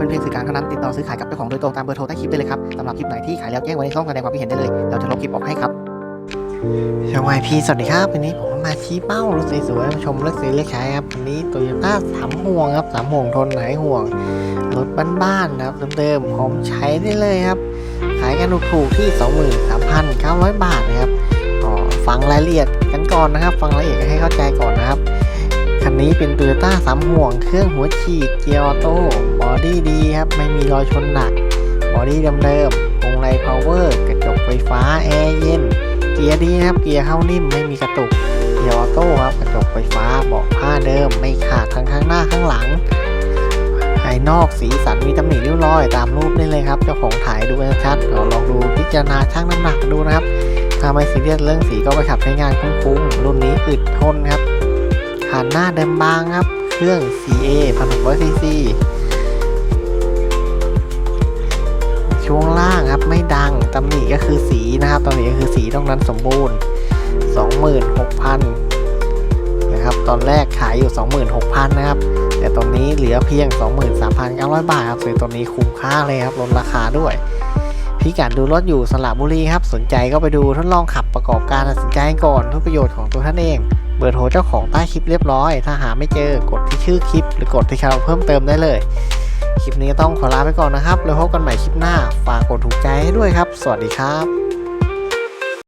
เป็นเพียงสื่อกลางเท่านั้นติดต่อซื้อขายกับเจ้าของโดยตรงตามเบอร์โทรใต้คลิปได้เลยครับสำหรับคลิปไหนที่ขายแล้วแจ้งไว้ในช่องแสดงความคิดเห็นได้เลยเราจะลบคลิปออกให้ครับชาวไอพีสวัสดีครับวันนี้ผมมาชี้เป้ารถสวยๆมาชมเลือกซื้อเลือกใช้ครับวันนี้โตโยต้าสามห่วงครับสามห่วงทนไหนห่วงรถบ้านๆนะครับเดิมๆพร้อมใช้ได้เลยครับ ขายกันถูกๆที่ 23,900 บาทนะครับอ๋อฟังรายละเอียดกันก่อนนะครับ ฟังรายละเอียดให้เข้าใจก่อนนะครับ คันนี้เป็น Toyota สามห่วง เครื่องหัวฉีดเกียร์ออโต้บอดี้ดีครับ ไม่มีรอยชนหนัก บอดี้เดิมๆพวงไลพาวเวอร์กระจกไฟฟ้า แอร์เย็น เกียร์ดีครับ เกียร์เข้านิ่ม ไม่มีกระตุก เกียร์ออโต้ครับ กระจกไฟฟ้า เบาะผ้าเดิม ไม่ขาดทั้งข้างหน้าข้างหลัง ภายนอกสีสันมีตำหนิริ้วรอย ตามรูปนี่เลยครับ เจ้าของถ่ายดูชัดๆเราลองดูพิจารณาชั่งน้ำหนักดูนะครับถ้าไม่ซีเรียสเรื่องสีก็ไปขับใช้งานคุ้มๆรุ่นนี้อึดทนครับ ขานหน้าเดิมบางครับ เครื่อง CA 1600 cc ช่วงล่างครับไม่ดังตำหนิก็คือสีนะครับตำหนิก็คือสีต้องนั้นสมบูรณ์ 26,000 นะครับ ตอนแรกขายอยู่ 26,000 นะครับ แต่ตอนนี้เหลือเพียง 23,900 บาทครับซื้อตัวนี้คุ้มค่าเลยครับลดราคาด้วยพี่กัดดูรถอยู่สระบุรีครับ สนใจก็ไปดูทดลองขับประกอบการตัดสินใจก่อนเพื่อประโยชน์ของตัวท่านเอง เบอร์โทรเจ้าของใต้คลิปเรียบร้อย ถ้าหาไม่เจอกดที่ชื่อคลิป หรือกดที่คำเพิ่มเติมได้เลย คลิปนี้ต้องขอลาไปก่อนนะครับ แล้วพบกันใหม่คลิปหน้า ฝากกดถูกใจให้ด้วยครับ สวัสดีครับ